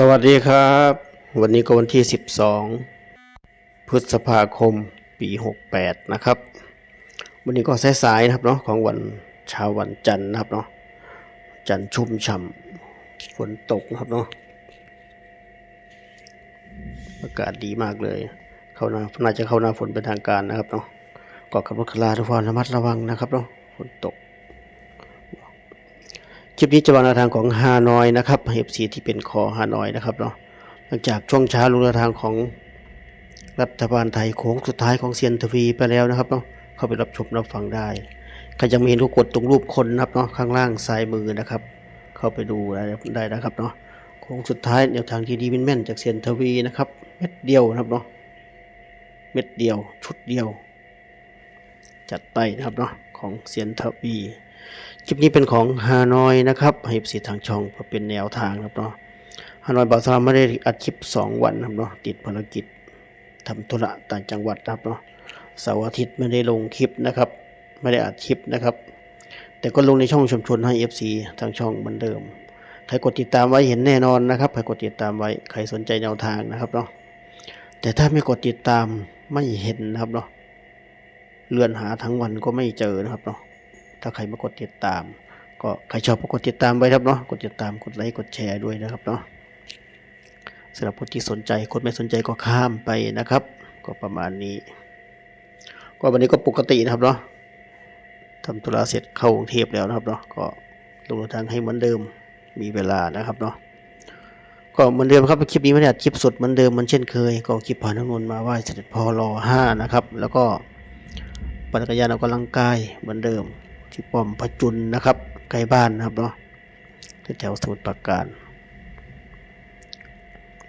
สวัสดีครับ วันนี้ก็วันที่ 12 พฤษภาคมปี 68 นะครับ วันนี้ก็สายๆนะครับเนาะของวันเช้าวันจันทร์นะครับเนาะจันทร์ชุ่มฉ่ำฝนตกนะครับเนาะอากาศดีมากเลย เข้าหน้าน่าจะเข้าหน้าฝนเป็นทางการนะครับเนาะก็ขับรถขับลาทุกคนระมัดระวังนะครับเนาะฝนตก คลิปนี้จะวางแนวทางของฮานอยนะครับเอฟซีที่เป็นคอฮานอยนะครับเนาะหลังจากช่วงเช้าลงแนวทางของรัฐบาลไทยโค้งสุดท้ายของเซียนทวีไปแล้วนะครับเนาะเข้าไปรับชมรับฟังได้ใครยังไม่เห็นก็กดตรงรูปคนนะครับเนาะข้างล่างซ้ายมือนะครับ เข้าไปดูได้ได้นะครับเนาะโค้งสุดท้ายแนวทางที่ดีแม่นๆจากเซียนทวีนะครับเม็ดเดียวนะครับเนาะเม็ดเดียวชุดเดียว จัดไปนะครับเนาะของเซียนทวี คลิปนี้เป็นของฮานอยนะครับให้สีทางช่องเพื่อเป็นแนวทางครับเนาะฮานอยบาวสามไม่ได้อัดคลิป 2 วันครับเนาะติดภารกิจทำธุระต่างจังหวัดนะครับเนาะเสาร์อาทิตย์ไม่ได้ลงคลิปนะครับ ไม่ได้อัดคลิปนะครับ แต่ก็ลงในช่องชมชนให้ FC ทางช่องเหมือนเดิมใครกดติดตามไว้เห็นแน่นอนนะครับใครกดติดตามไว้ใครสนใจแนวทางนะครับเนาะแต่ถ้าไม่กดติดตามไม่เห็นนะครับเนาะเลื่อนหาทั้งวันก็ไม่เจอนะครับเนาะ ถ้าใครมากดติดตาม ก็ใครชอบก็กดติดตามไว้ครับเนาะ กดติดตาม กดไลค์ กดแชร์ด้วยนะครับเนาะสำหรับคนที่สนใจ คนไม่สนใจก็ข้ามไปนะครับ ก็ประมาณนี้ ก็วันนี้ก็ปกตินะครับเนาะทำธุระเสร็จเข้ากรุงเทพแล้วนะครับเนาะ ก็ลงทางให้เหมือนเดิม มีเวลานะครับเนาะก็เหมือนเดิมครับคลิปนี้ไม่ได้คลิปสดเหมือนเดิมเหมันเช่นเคย ก็คลิปผ่านน้ำนนมาไหว้เสด็จพอรอห้านะครับ แล้วก็ปั่นจักรยานออกกำลังกายเหมือนเดิม ที่ป้อมพระจุลนะครับใกล้บ้านนะครับเนาะแถวสมุทรปราการ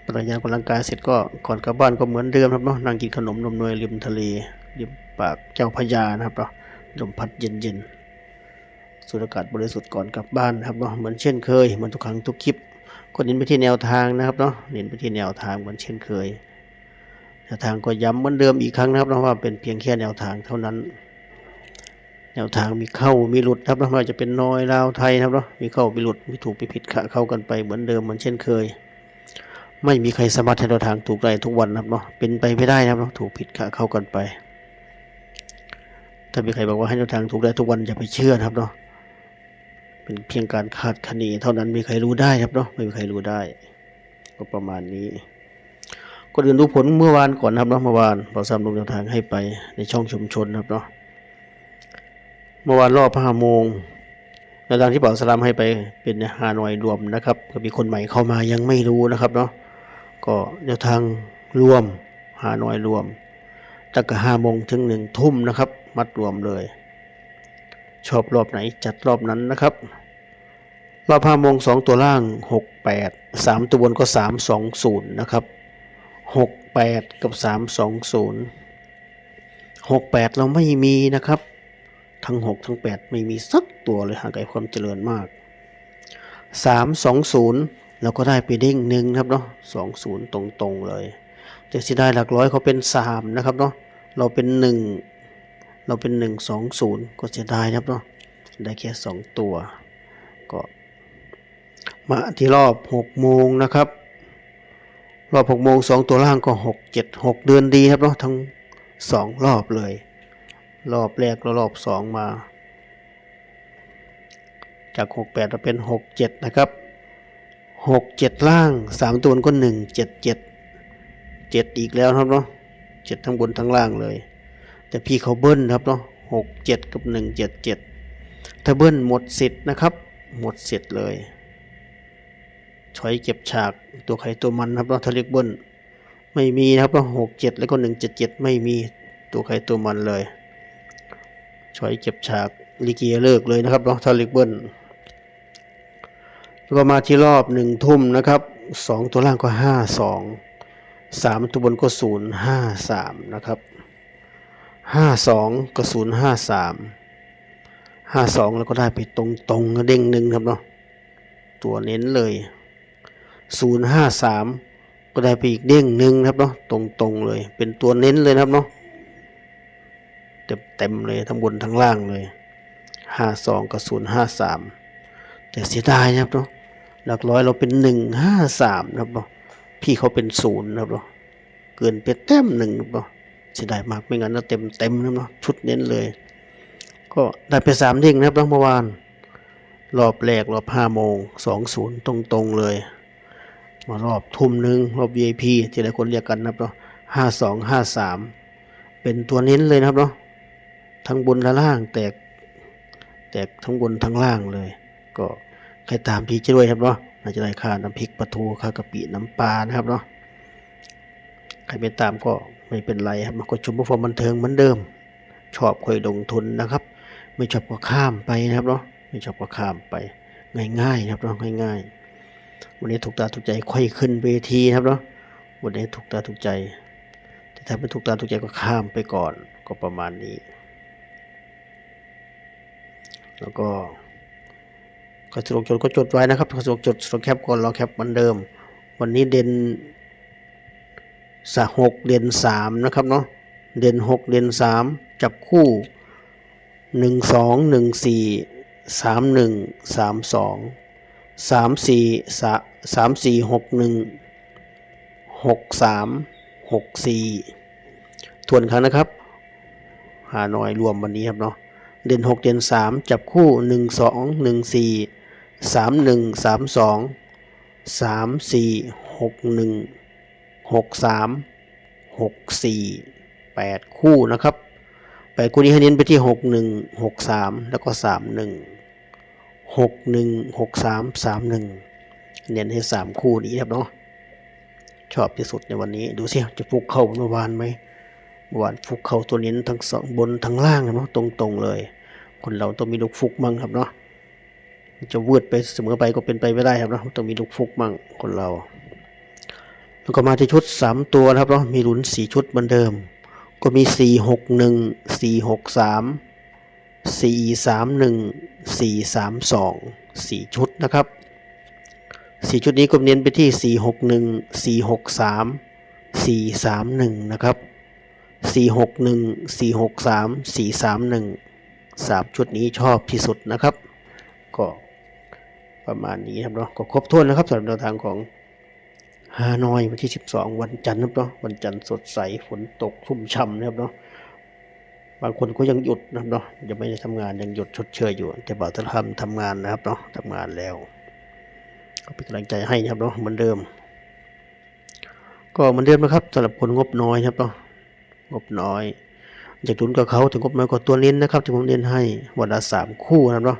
ปั่นจักรยานกำลังกายเสร็จก็ก่อนกลับบ้านก็เหมือนเดิมครับเนาะนั่งกินขนมนมนวยริมทะเลริมปากเจ้าพระยานะครับเนาะลมพัดเย็นๆสูดอากาศบริสุทธิ์ก่อนกลับบ้านนะครับเนาะเหมือนเช่นเคยเหมือนทุกครั้งทุกคลิปก็เน้นไปที่แนวทางนะครับเนาะเน้นไปที่แนวทางเหมือนเช่นเคยแนวทางก็ย้ำเหมือนเดิมอีกครั้งนะครับนะว่าเป็นเพียงแค่แนวทางเท่านั้น แนวทางมีเข้ามีหลุดครับนะไม่ว่าจะเป็นน้อยลาวไทยครับเนาะมีเข้ามีหลุดมีถูกมีผิดขะเข้ากันไปเหมือนเดิมเหมือนเช่นเคย ไม่มีใครสามารถให้แนวทางถูกได้ทุกวันครับเนาะเป็นไปไม่ได้ครับเนาะถูกผิดขะเข้ากันไป ถ้ามีใครบอกว่าให้แนวทางถูกได้ทุกวันอย่าไปเชื่อครับเนาะเป็นเพียงการคาดคะเนเท่านั้นมีใครรู้ได้ครับเนาะไม่มีใครรู้ได้ ก็ประมาณนี้ก็เดินดูผลเมื่อวานก่อนครับเนาะเมื่อวานเราซ้ำลงแนวทางให้ไปในช่องชุมชนครับเนาะ เมื่อวานรอบห้าโมงแนวทางที่เป่าสลามให้ไปเป็นฮานอยรวมนะครับ ก็มีคนใหม่เข้ามายังไม่รู้นะครับเนาะก็แนวทางรวมฮานอยรวมตั้งแต่ห้าโมงถึงหนึ่งทุ่มนะครับ มัดรวมเลย ชอบรอบไหนจัดรอบนั้นนะครับ รอบห้าโมงสองตัวล่างหกแปดสามตัวบนก็สามสองศูนย์นะครับหกแปดกับสามสองศูนย์หกแปดเราไม่มีนะครับ ทั้งหกทั้งแปดไม่มีสักตัวเลยห่างไกลความเจริญมากสามสองศูนย์เราก็ได้ไปเด้งหนึ่งครับเนาะสองศูนย์ตรงๆเลยแต่เสียดายหลักร้อยเขาเป็นสามนะครับเนาะเราเป็นหนึ่งเราเป็นหนึ่งสองศูนย์ก็เสียดายครับเนาะได้แค่สองตัว ก็มาที่รอบหกโมงนะครับรอบหกโมงสองตัวล่างก็หกเจ็ดหกเดือนดีครับเนาะทั้งสองรอบเลย รอบแรกแล้วรอบสองมา จากหกแปดมาเป็นหกเจ็ดนะครับหกเจ็ดล่างสามตัวก็หนึ่งเจ็ดเจ็ดเจ็ดอีกแล้วครับเนาะเจ็ดทั้งบนทั้งล่างเลย แต่พี่เขาเบิ้ลครับเนาะหกเจ็ดกับหนึ่งเจ็ดเจ็ดถ้าเบิ้ลหมดสิทธิ์นะครับ หมดสิทธิ์เลยถอยเก็บฉากตัวใครตัวมันครับเนาะทะเลกเบิ้ลไม่มีนะครับเนาะหกเจ็ดแล้วก็หนึ่งเจ็ดเจ็ดไม่มีตัวใครตัวมันเลย ถอยเก็บฉากลิเกียเลิกเลยนะครับเนาะทะเลกเบิ้ลแล้วก็มาที่รอบหนึ่งทุ่มนะครับสองตัวล่างก็ห้าสองสามตัวบนก็ศูนย์ห้าสามนะครับห้าสองก็ศูนย์ห้าสามห้าสองแล้วก็ได้ไปตรงตรงเด้งหนึ่งครับเนาะตัวเน้นเลยศูนย์ห้าสามก็ได้ไปอีกเด้งหนึ่งครับเนาะตรงตรงๆเลยเป็นตัวเน้นเลยครับเนาะ เต็มเต็มๆเลยทั้งบนทั้งล่างเลยห้าสองกับศูนย์ห้าสามแต่เสียดายนะครับเนาะหลักร้อยเราเป็นหนึ่งห้าสามนะครับเนาะพี่เขาเป็นศูนย์นะครับเนาะเกินไปแต้มหนึ่งนะครับเนาะเสียดายมากไม่งั้นนะเต็มเต็มนะครับเนาะชุดเน้นเลย ก็ได้ไปสามเด้งนะครับเนาะเมื่อวานรอบแรกรอบห้าโมงสองศูนย์ตรงๆเลย มารอบทุ่มหนึ่งรอบ VIP ที่หลายคนเรียกกันนะครับเนาะห้าสองห้าสามเป็นตัวเน้นเลยนะครับเนาะ ทั้งบนและล่างแตก แตกทั้งบนทั้งล่างเลย ก็ใครตามพี่จะด้วยครับเนาะน่าจะได้ค่าน้ำพริกปลาทูค่ากะปิน้ำปลานะครับเนาะใครไม่ตามก็ไม่เป็นไรครับมันก็ชมผู้ฟอร์มบันเทิงเหมือนเดิม ชอบคอยลงทุนนะครับ ไม่ชอบก็ข้ามไปนะครับเนาะไม่ชอบก็ข้ามไปง่ายๆนะครับเนาะง่ายๆ วันนี้ถูกตาถูกใจค่อยขึ้นเวทีนะครับเนาะวันนี้ถูกตาถูกใจแต่ถ้าไม่ถูกตาถูกใจก็ข้ามไปก่อนก็ประมาณนี้ แล้วก็ก็สะดวกจดก็จดไว้นะครับสะดวกจดสะดวกแคปก่อนรอแคปเหมือนเดิม วันนี้เด่นสะหกเด่นสามนะครับเนาะเด่นหกเด่นสามจับคู่หนึ่งสองหนึ่งสี่สามหนึ่งสามสองสามสี่สาสามสี่หกหนึ่งหกสามหกสี่ทวนครั้งนะครับหาหน่อยรวมวันนี้ครับเนาะ เด่นหกเด่นสามจับคู่หนึ่งสองหนึ่งสี่สามหนึ่งสามสองสามสี่หกหนึ่งหกสามหกสี่แปดคู่นะครับแปดคู่นี้ให้เน้นไปที่หกหนึ่งหกสามแล้วก็สามหนึ่งหกหนึ่งหกสามสามหนึ่งเน้นให้สามคู่นี้ครับเนาะชอบที่สุดในวันนี้ดูสิจะฟุกเข้าเมื่อวานไหมเมื่อวานฟุกเข้าตัวเนี้ทั้งสองบนทั้งล่างนะเนาะตรงๆเลย คนเราต้องมีลูกฟุกมั่งครับเนาะจะวืดไปเสมอไปก็เป็นไปไม่ได้ครับเนาะต้องมีลูกฟุกมั่งคนเรา แล้วก็มาที่ชุดสามตัวนะครับเนาะมีลุ้นสี่ชุดเหมือนเดิม ก็มีสี่หกหนึ่งสี่หกสามสี่สามหนึ่งสี่สามสองสี่ชุดนะครับสี่ชุดนี้ก็เน้นไปที่สี่หกหนึ่งสี่หกสามสี่สามหนึ่งนะครับสี่หกหนึ่งสี่หก สามชุดนี้ชอบที่สุดนะครับ ก็ประมาณนี้ครับเนาะก็ครบถ้วนนะครับสำหรับแนวทางของฮานอยวันที่ 12 วันจันทร์ครับเนาะวันจันทร์สดใสฝนตกชุ่มช่ำนะครับเนาะบางคนก็ยังหยุดนะครับเนาะยังไม่ได้ทำงานยังหยุดชดเชยอยู่แต่บ่าวจะทำทำงานนะครับเนาะทำงานแล้ว ก็เป็นกำลังใจให้นะครับเนาะเหมือนเดิม ก็เหมือนเดิมนะครับสำหรับคนงบน้อยนะครับเนาะงบน้อย อยากทุนกับเขาถึงงบน้อยกว่าตัวเน้นนะครับที่ผมเน้นให้วันละสามคู่นะครับเนาะ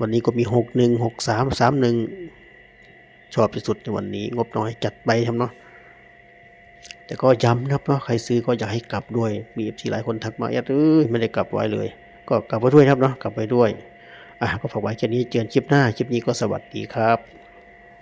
วันนี้ก็มีหกหนึ่งหกสามสามหนึ่งชอบที่สุดในวันนี้ งบน้อยจัดไปครับเนาะแต่ก็ย้ำนะครับเนาะใครซื้อก็อยากให้กลับด้วยมีเอฟซีหลายคนทักมาเอ้ยไม่ได้กลับไว้เลย ก็กลับไว้ด้วยครับเนาะกลับไปด้วยอะก็ฝากไว้แค่นี้เจอกันคลิปหน้าคลิปนี้ก็สวัสดีครับ